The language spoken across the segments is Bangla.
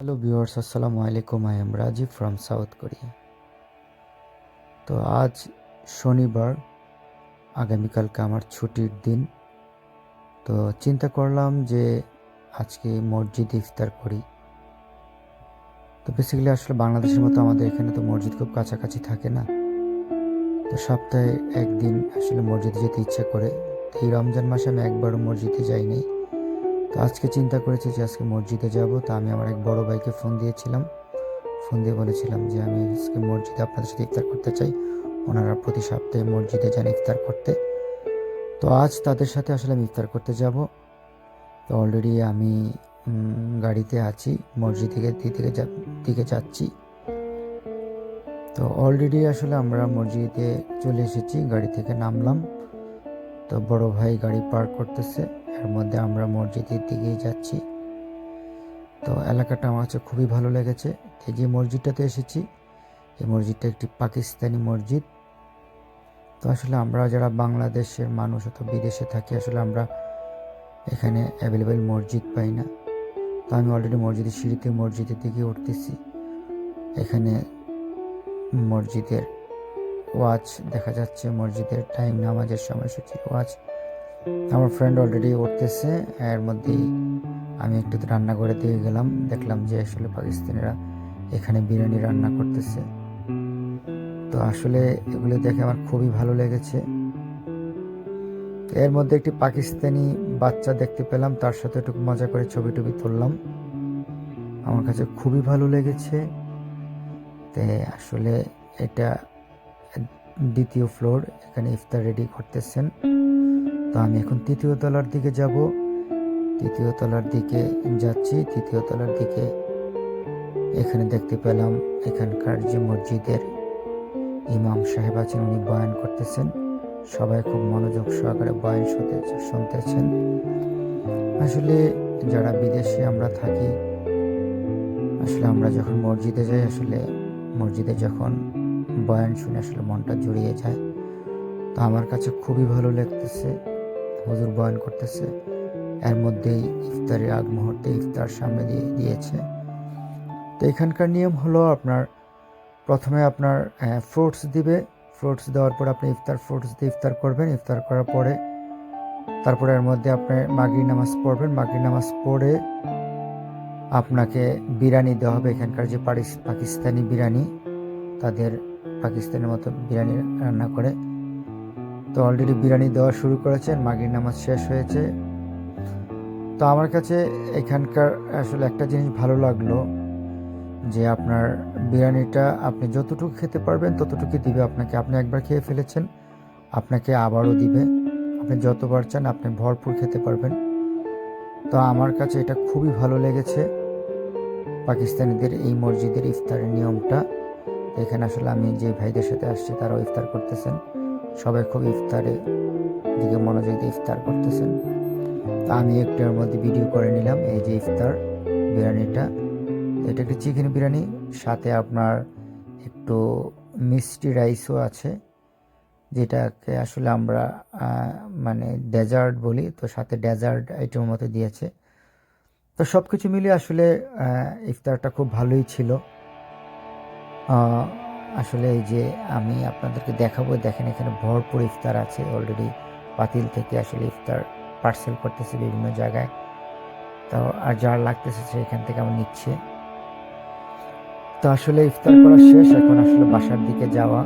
হ্যালো ভিউয়ার্স আসসালামু আলাইকুম I am Rajib from South Korea তো আজ শনিবার, আগামীকালকে আমার ছুটির দিন। তো চিন্তা করলাম যে আজকে মসজিদ ইফতার করি। তো বেসিক্যালি আসলে বাংলাদেশের মতো আমাদের এখানে তো মসজিদ খুব কাছাকাছি থাকে না। তো সপ্তাহে একদিন আসলে মসজিদে যেতে ইচ্ছা করে। এই রমজান মাসে আমি একবারও মসজিদে যাইনি। তো আজকে চিন্তা করেছি যে আজকে মসজিদে যাব। তো আমি আমার এক বড় ভাইকে ফোন দিয়েছিলাম। ফোন দিয়ে বলেছিলাম যে আমি আজকে মসজিদে আপনাদের সাথে ইফতার করতে চাই। ওনারা প্রতি সপ্তাহে মসজিদে যান ইফতার করতে। তো আজ তাদের সাথে আসলে আমি ইফতার করতে যাব। তো অলরেডি আমি গাড়িতে আছি, মসজিদ থেকে দিকে দিকে যাচ্ছি। তো অলরেডি আসলে আমরা মসজিদে চলে এসেছি, গাড়ি থেকে নামলাম। তো বড় ভাই গাড়ি পার্ক করতেছে। এর মধ্যে আমরা মসজিদের দিকেই যাচ্ছি। তো এলাকাটা আমার কাছে খুবই ভালো লেগেছে। এই যে মসজিদটাতে এসেছি, এই মসজিদটা একটি পাকিস্তানি মসজিদ। তো আসলে আমরা যারা বাংলাদেশের মানুষ অথবা বিদেশে থাকি, আসলে আমরা এখানে অ্যাভেলেবেল মসজিদ পাই না। তো আমি অলরেডি মসজিদের সিঁড়িতে মসজিদের দিকে উঠতেছি। এখানে মসজিদের ওয়াচ দেখা যাচ্ছে, মসজিদের টাইম নামাজের সময়সূচি ওয়াচ আমার ফ্রেন্ড অলরেডি উঠতেছে, এর মধ্যেই আমি একটু রান্না করে দিয়ে গেলাম। দেখলাম যে আসলে পাকিস্তানিরা এখানে বিরিয়ানি রান্না করতেছে। তো আসলে এগুলো দেখে আমার খুবই ভালো লেগেছে। এর মধ্যে একটি পাকিস্তানি বাচ্চা দেখতে পেলাম, তার সাথে একটু মজা করে ছবি টবি তুললাম। আমার কাছে খুবই ভালো লেগেছে। তে আসলে এটা দ্বিতীয় ফ্লোর এখানে ইফতার রেডি করতেছেন। তো আমি এখন তৃতীয় তলার দিকে যাব। তৃতীয় তলার দিকে যাচ্ছি। তৃতীয় তলার দিকে এখানে দেখতে পেলাম এখানকার যে মসজিদের ইমাম সাহেব আছেন, উনি বয়ান করতেছেন। সবাই খুব মনোযোগ সহকারে বয়ান শুনতে শুনতেছেন। আসলে যারা বিদেশে আমরা থাকি, আসলে আমরা যখন মসজিদে যাই, আসলে মসজিদে যখন বয়ান শুনে আসলে মনটা জুড়িয়ে যায়। তো আমার কাছে খুবই ভালো লাগতেছে। হুজুর বয়ন করতেছে। এর মধ্যেই ইফতারের আগ মুহূর্তে ইফতার সামনে দিয়ে দিয়েছে। তো এখানকার নিয়ম হলো আপনার প্রথমে আপনার ফ্রুটস দিবে। ফ্রুটস দেওয়ার পর আপনি ইফতার ফ্রুটস দিয়ে ইফতার করবেন। ইফতার করার পরে তারপরে এর মধ্যে আপনি মাগরি নামাজ পড়বেন। মাগরি নামাজ পড়ে আপনাকে বিরিয়ানি দেওয়া হবে। এখানকার যে পাকিস্তানি বিরিয়ানি, তাদের পাকিস্তানের মতো বিরিয়ানি রান্না করে। তো অলরেডি বিরিয়ানি দেওয়া শুরু করেছেন মাগির নামাজ শেষ হয়েছে। তো আমার কাছে এখানকার আসলে একটা জিনিস ভালো লাগল যে আপনার বিরিয়ানিটা আপনি যতটুকু খেতে পারবেন ততটুকুই দিবে আপনাকে। আপনি একবার খেয়ে ফেলেছেন আপনাকে আবারও দিবে। আপনি যতবার চান আপনি ভরপুর খেতে পারবেন। তো আমার কাছে এটা খুবই ভালো লেগেছে পাকিস্তানিদের এই মসজিদের ইফতারের নিয়মটা। এখানে আসলে আমি যে ভাইদের সাথে আসছি তারাও ইফতার করতেছেন। সবাই খুব ইফতারে দিকে মনোযোগ দিয়ে ইফতার করতেছেন। তা আমি একটু এর মধ্যে ভিডিও করে নিলাম, এই যে ইফতার বিরিয়ানিটা। এটা একটি চিকেন বিরিয়ানি, সাথে আপনার একটু মিষ্টি রাইসও আছে, যেটাকে আসলে আমরা মানে ডেজার্ট বলি, তো সাথে ডেজার্ট আইটেমের মতো দিয়েছে। তো সব কিছু মিলিয়ে আসলে ইফতারটা খুব ভালোই ছিল। আসলে এই যে আমি আপনাদেরকে দেখাবো দেখেন এখানে ভরপুর ইফতার আছে অলরেডি পাতিল থেকে আসলে ইফতার পার্সেল করতেছে বিভিন্ন জায়গায়। তো আর যার লাগতেছে সে এখান থেকে আমার নিচ্ছে। তো আসলে ইফতার করা শেষ এখন আসলে বাসার দিকে যাওয়া।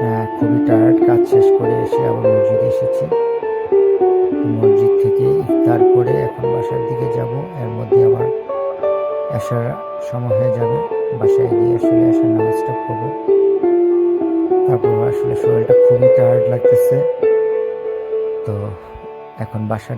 হ্যাঁ, খুবই টায়ার্ড কাজ শেষ করে এসে আবার মসজিদে এসেছি। আসার সময় হয়ে যাবে। বাসায় গিয়ে আসলে আসার নামাজটা পড়ব। তারপর আসলে শরীরটা খুবই টায়ার্ড লাগতেছে। তো এখন বাসার